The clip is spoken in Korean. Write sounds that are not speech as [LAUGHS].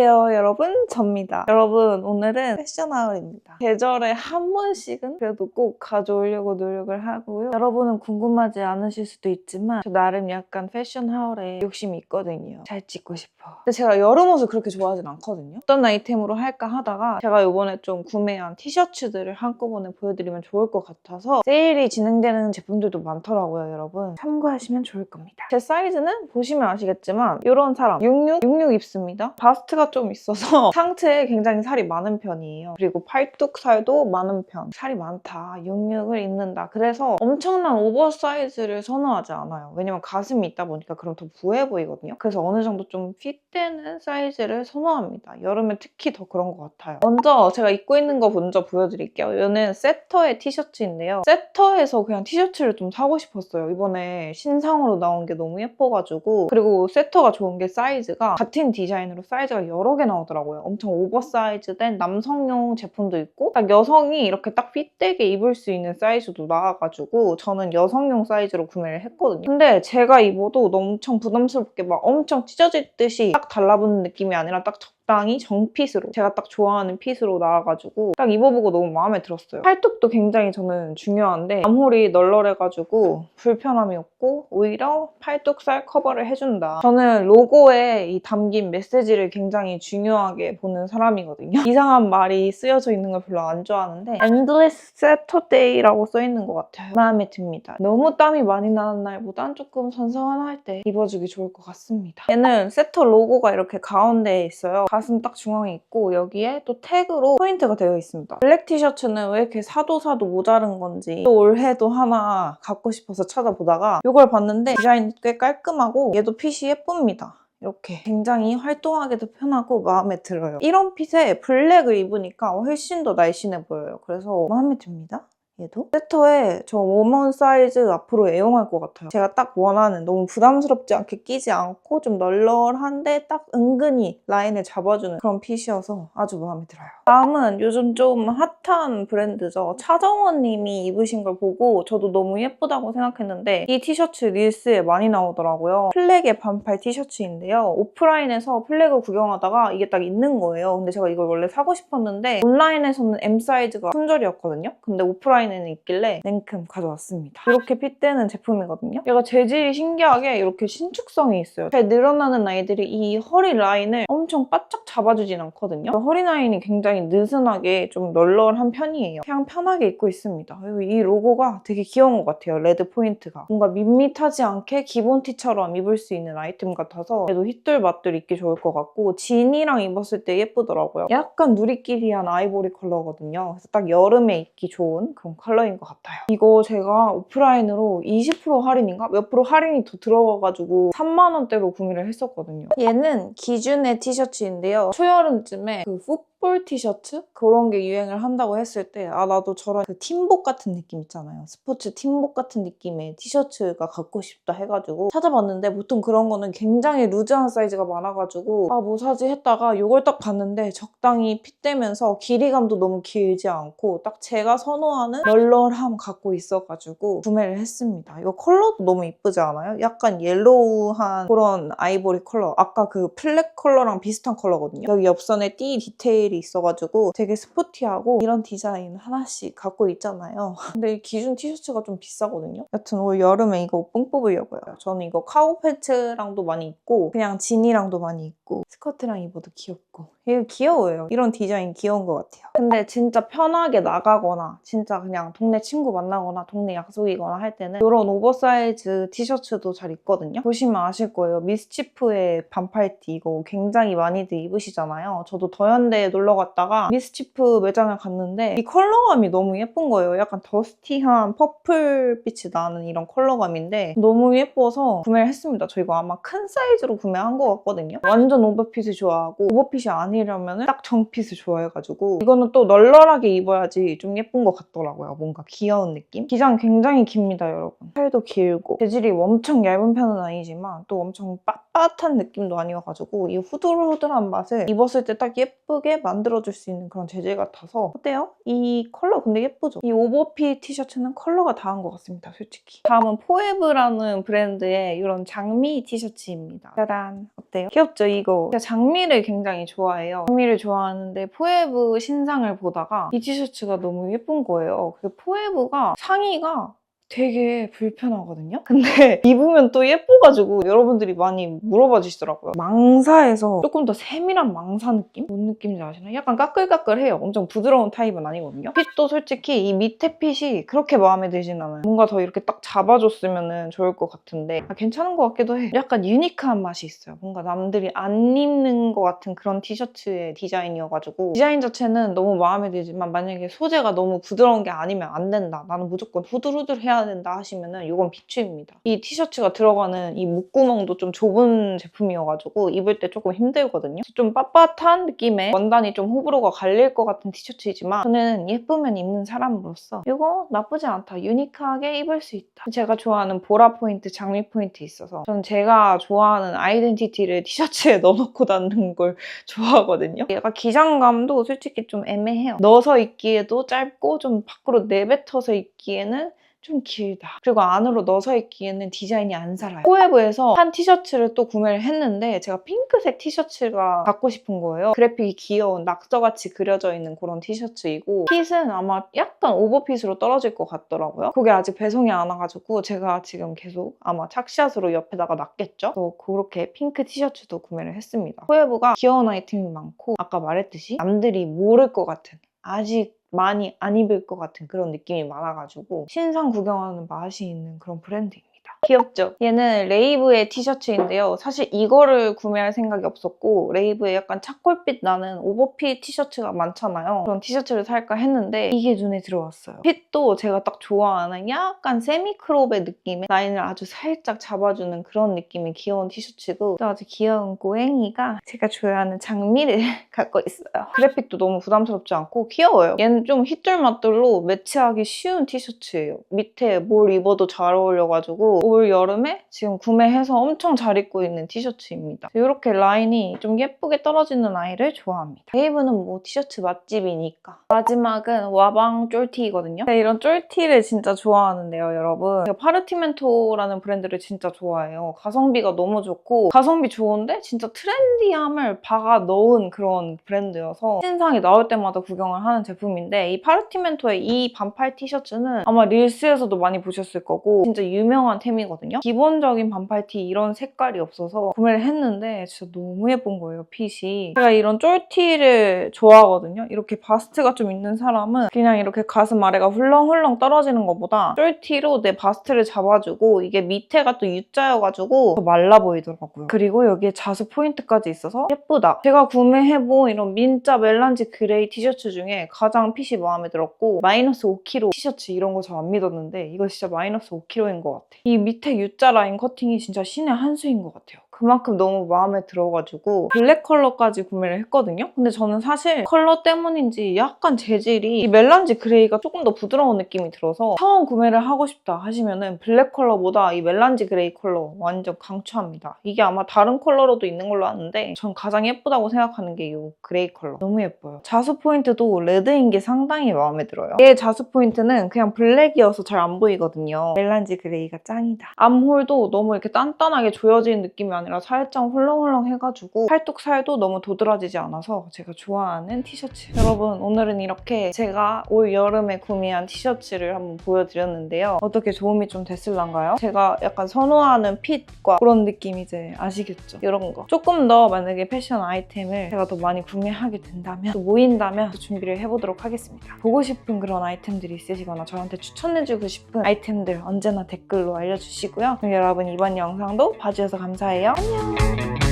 안녕하세요 여러분. 접니다. 여러분 오늘은 패션 하울입니다. 계절에 한 번씩은 그래도 꼭 가져오려고 노력을 하고요. 여러분은 궁금하지 않으실 수도 있지만 저 나름 약간 패션 하울에 욕심이 있거든요. 잘 찍고 싶어. 근데 제가 여름 옷을 그렇게 좋아하진 않거든요. 어떤 아이템으로 할까 하다가 제가 이번에 좀 구매한 티셔츠들을 한꺼번에 보여드리면 좋을 것 같아서 세일이 진행되는 제품들도 많더라고요 여러분. 참고하시면 좋을 겁니다. 제 사이즈는 보시면 아시겠지만 이런 사람 66? 66 입습니다. 바스트가 좀 있어서 [LAUGHS] 상체에 굉장히 살이 많은 편이에요. 그리고 팔뚝 살도 많은 편. 살이 많다. 66을 입는다. 그래서 엄청난 오버사이즈를 선호하지 않아요. 왜냐면 가슴이 있다 보니까 그럼 더 부해 보이거든요. 그래서 어느 정도 좀 핏되는 사이즈를 선호합니다. 여름에 특히 더 그런 것 같아요. 먼저 제가 입고 있는 거 먼저 보여드릴게요. 이거는 세터의 티셔츠인데요. 세터에서 그냥 티셔츠를 좀 사고 싶었어요. 이번에 신상으로 나온 게 너무 예뻐가지고. 그리고 세터가 좋은 게 사이즈가 같은 디자인으로 사이즈가 여러 개 나오더라고요. 엄청 오버사이즈된 남성용 제품도 있고 딱 여성이 이렇게 딱 핏되게 입을 수 있는 사이즈도 나와가지고 저는 여성용 사이즈로 구매를 했거든요. 근데 제가 입어도 너무 엄청 부담스럽게 막 엄청 찢어질 듯이 딱 달라붙는 느낌이 아니라 딱 적 당히 정핏으로 제가 딱 좋아하는 핏으로 나와가지고 딱 입어보고 너무 마음에 들었어요. 팔뚝도 굉장히 저는 중요한데 암홀이 널널해가지고 불편함이 없고 오히려 팔뚝살 커버를 해준다. 저는 로고에 이 담긴 메시지를 굉장히 중요하게 보는 사람이거든요. [LAUGHS] 이상한 말이 쓰여져 있는 걸 별로 안 좋아하는데 Endless Saturday라고 써있는 것 같아요. 마음에 듭니다. 너무 땀이 많이 나는 날보단 조금 선선할 때 입어주기 좋을 것 같습니다. 얘는 세터 로고가 이렇게 가운데에 있어요. 가슴 딱 중앙에 있고 여기에 또 태그로 포인트가 되어 있습니다. 블랙 티셔츠는 왜 이렇게 사도 사도 모자른 건지 또 올해도 하나 갖고 싶어서 찾아보다가 이걸 봤는데 디자인 꽤 깔끔하고 얘도 핏이 예쁩니다. 이렇게 굉장히 활동하기도 편하고 마음에 들어요. 이런 핏에 블랙을 입으니까 훨씬 더 날씬해 보여요. 그래서 마음에 듭니다. 얘도 세터에 저 워먼 사이즈 앞으로 애용할 것 같아요. 제가 딱 원하는 너무 부담스럽지 않게 끼지 않고 좀 널널한데 딱 은근히 라인을 잡아주는 그런 핏이어서 아주 마음에 들어요. 다음은 요즘 좀 핫한 브랜드죠. 차정원 님이 입으신 걸 보고 저도 너무 예쁘다고 생각했는데 이 티셔츠 릴스에 많이 나오더라고요. 플렉의 반팔 티셔츠인데요. 오프라인에서 플렉을 구경하다가 이게 딱 있는 거예요. 근데 제가 이걸 원래 사고 싶었는데 온라인에서는 M 사이즈가 품절이었거든요. 근데 오프라인 에는 있길래 냉큼 가져왔습니다. 이렇게 핏되는 제품이거든요. 얘가 재질이 신기하게 이렇게 신축성이 있어요. 잘 늘어나는 아이들이 이 허리 라인을 엄청 바짝 잡아주진 않거든요. 허리 라인이 굉장히 느슨하게 좀 널널한 편이에요. 그냥 편하게 입고 있습니다. 그리고 이 로고가 되게 귀여운 것 같아요. 레드 포인트가. 뭔가 밋밋하지 않게 기본 티처럼 입을 수 있는 아이템 같아서 그래도 휘뚤마뚤 입기 좋을 것 같고 진이랑 입었을 때 예쁘더라고요. 약간 누리끼리한 아이보리 컬러거든요. 그래서 딱 여름에 입기 좋은 그런 컬러인 것 같아요. 이거 제가 오프라인으로 20% 할인인가? 몇 프로 할인이 더 들어가가지고 3만 원대로 구매를 했었거든요. 얘는 기준의 티셔츠인데요. 초여름쯤에 그 풋볼 티셔츠? 그런 게 유행을 한다고 했을 때 아 나도 저런 그 팀복 같은 느낌 있잖아요. 스포츠 팀복 같은 느낌의 티셔츠가 갖고 싶다 해가지고 찾아봤는데 보통 그런 거는 굉장히 루즈한 사이즈가 많아가지고 아 뭐 사지 했다가 이걸 딱 봤는데 적당히 핏되면서 길이감도 너무 길지 않고 딱 제가 선호하는 널널함 갖고 있어가지고 구매를 했습니다. 이거 컬러도 너무 이쁘지 않아요? 약간 옐로우한 그런 아이보리 컬러. 아까 그 플랫 컬러랑 비슷한 컬러거든요. 여기 옆선에 띠 디테일 이 있어가지고 되게 스포티하고 이런 디자인 하나씩 갖고 있잖아요. [LAUGHS] 근데 이 기준 티셔츠가 좀 비싸거든요. 여튼 올 여름에 이거 뽕 뽑으려고요. 저는 이거 카고 팬츠랑도 많이 입고 그냥 진이랑도 많이 입고 스커트랑 입어도 귀엽고 이거 귀여워요. 이런 디자인 귀여운 것 같아요. 근데 진짜 편하게 나가거나 진짜 그냥 동네 친구 만나거나 동네 약속이거나 할 때는 이런 오버사이즈 티셔츠도 잘 입거든요. 보시면 아실 거예요. 미스치프의 반팔티 이거 굉장히 많이들 입으시잖아요. 저도 더현대에 놀러 갔다가 미스치프 매장을 갔는데 이 컬러감이 너무 예쁜 거예요. 약간 더스티한 퍼플빛이 나는 이런 컬러감인데 너무 예뻐서 구매를 했습니다. 저 이거 아마 큰 사이즈로 구매한 것 같거든요. 완전 오버핏을 좋아하고 오버핏이 아니려면 딱 정핏을 좋아해가지고 이거는 또 널널하게 입어야지 좀 예쁜 것 같더라고요. 뭔가 귀여운 느낌? 기장 굉장히 깁니다, 여러분. 팔도 길고 재질이 엄청 얇은 편은 아니지만 또 엄청 빳 빳한 느낌도 아니어가지고 이 후들후들한 맛을 입었을 때 딱 예쁘게 만들어줄 수 있는 그런 재질 같아서 어때요? 이 컬러 근데 예쁘죠? 이 오버핏 티셔츠는 컬러가 다한 것 같습니다, 솔직히. 다음은 포에브라는 브랜드의 이런 장미 티셔츠입니다. 짜란! 어때요? 귀엽죠, 이거? 제가 장미를 굉장히 좋아해요. 장미를 좋아하는데 포에브 신상을 보다가 이 티셔츠가 너무 예쁜 거예요. 그 포에브가 상의가 되게 불편하거든요? 근데 [LAUGHS] 입으면 또 예뻐가지고 여러분들이 많이 물어봐 주시더라고요. 망사에서 조금 더 세밀한 망사 느낌? 뭔 느낌인지 아시나요? 약간 까끌까끌해요. 엄청 부드러운 타입은 아니거든요. 핏도 솔직히 이 밑에 핏이 그렇게 마음에 들진 않아요. 뭔가 더 이렇게 딱 잡아줬으면 좋을 것 같은데 아, 괜찮은 것 같기도 해. 약간 유니크한 맛이 있어요. 뭔가 남들이 안 입는 것 같은 그런 티셔츠의 디자인이어가지고 디자인 자체는 너무 마음에 들지만 만약에 소재가 너무 부드러운 게 아니면 안 된다. 나는 무조건 후들후들 해야 된다 하시면은 이건 비추입니다. 이 티셔츠가 들어가는 이 목구멍도 좀 좁은 제품이어가지고 입을 때 조금 힘들거든요. 좀 빳빳한 느낌의 원단이 좀 호불호가 갈릴 것 같은 티셔츠이지만 저는 예쁘면 입는 사람으로서 이거 나쁘지 않다. 유니크하게 입을 수 있다. 제가 좋아하는 보라 포인트, 장미 포인트 있어서 저는 제가 좋아하는 아이덴티티를 티셔츠에 [LAUGHS] 넣어놓고 다니는 걸 좋아하거든요. 약간 기장감도 솔직히 좀 애매해요. 넣어서 입기에도 짧고 좀 밖으로 내뱉어서 입기에는 좀 길다. 그리고 안으로 넣어서 입기에는 디자인이 안 살아요. 포에브에서 한 티셔츠를 또 구매를 했는데 제가 핑크색 티셔츠가 갖고 싶은 거예요. 그래픽이 귀여운 낙서같이 그려져 있는 그런 티셔츠이고 핏은 아마 약간 오버핏으로 떨어질 것 같더라고요. 그게 아직 배송이 안 와가지고 제가 지금 계속 아마 착샷으로 옆에다가 놨겠죠? 그래서 그렇게 핑크 티셔츠도 구매를 했습니다. 포에브가 귀여운 아이템이 많고 아까 말했듯이 남들이 모를 것 같은 아직 많이 안 입을 것 같은 그런 느낌이 많아가지고 신상 구경하는 맛이 있는 그런 브랜드입니다. 귀엽죠? 얘는 레이브의 티셔츠인데요. 사실 이거를 구매할 생각이 없었고 레이브의 약간 차콜빛 나는 오버핏 티셔츠가 많잖아요. 그런 티셔츠를 살까 했는데 이게 눈에 들어왔어요. 핏도 제가 딱 좋아하는 약간 세미크롭의 느낌의 라인을 아주 살짝 잡아주는 그런 느낌의 귀여운 티셔츠고 또 아주 귀여운 고양이가 제가 좋아하는 장미를 [LAUGHS] 갖고 있어요. 그래픽도 너무 부담스럽지 않고 귀여워요. 얘는 좀 휘뚤마뚤로 매치하기 쉬운 티셔츠예요. 밑에 뭘 입어도 잘 어울려가지고 올 여름에 지금 구매해서 엄청 잘 입고 있는 티셔츠입니다. 이렇게 라인이 좀 예쁘게 떨어지는 아이를 좋아합니다. 레이브는 뭐 티셔츠 맛집이니까. 마지막은 와방 쫄티거든요. 제가 이런 쫄티를 진짜 좋아하는데요, 여러분. 제가 파르티멘토라는 브랜드를 진짜 좋아해요. 가성비가 너무 좋고 가성비 좋은데 진짜 트렌디함을 박아 넣은 그런 브랜드여서 신상이 나올 때마다 구경을 하는 제품인데 이 파르티멘토의 이 반팔 티셔츠는 아마 릴스에서도 많이 보셨을 거고 진짜 유명한 템이 거든요. 기본적인 반팔티 이런 색깔이 없어서 구매를 했는데 진짜 너무 예쁜 거예요, 핏이. 제가 이런 쫄티를 좋아하거든요. 이렇게 바스트가 좀 있는 사람은 그냥 이렇게 가슴 아래가 훌렁훌렁 떨어지는 것보다 쫄티로 내 바스트를 잡아주고 이게 밑에가 또 U자여가지고 더 말라 보이더라고요. 그리고 여기에 자수 포인트까지 있어서 예쁘다. 제가 구매해본 이런 민자 멜란지 그레이 티셔츠 중에 가장 핏이 마음에 들었고 마이너스 5kg 티셔츠 이런 거 잘 안 믿었는데 이거 진짜 마이너스 5kg인 것 같아. 이 밑에 U자 라인 커팅이 진짜 신의 한 수인 것 같아요. 그만큼 너무 마음에 들어가지고 블랙 컬러까지 구매를 했거든요. 근데 저는 사실 컬러 때문인지 약간 재질이 이 멜란지 그레이가 조금 더 부드러운 느낌이 들어서 처음 구매를 하고 싶다 하시면은 블랙 컬러보다 이 멜란지 그레이 컬러 완전 강추합니다. 이게 아마 다른 컬러로도 있는 걸로 아는데 전 가장 예쁘다고 생각하는 게 이 그레이 컬러. 너무 예뻐요. 자수 포인트도 레드인 게 상당히 마음에 들어요. 얘 자수 포인트는 그냥 블랙이어서 잘 안 보이거든요. 멜란지 그레이가 짱이다. 암홀도 너무 이렇게 단단하게 조여지는 느낌이 아니라 살짝 훌렁훌렁 해가지고 팔뚝 살도 너무 도드라지지 않아서 제가 좋아하는 티셔츠. 여러분 오늘은 이렇게 제가 올 여름에 구매한 티셔츠를 한번 보여드렸는데요. 어떻게 도움이 좀 됐을란가요? 제가 약간 선호하는 핏과 그런 느낌 이제 아시겠죠? 이런 거. 조금 더 만약에 패션 아이템을 제가 더 많이 구매하게 된다면 또 모인다면 또 준비를 해보도록 하겠습니다. 보고 싶은 그런 아이템들이 있으시거나 저한테 추천해주고 싶은 아이템들 언제나 댓글로 알려주시고요. 여러분 이번 영상도 봐주셔서 감사해요. 안녕!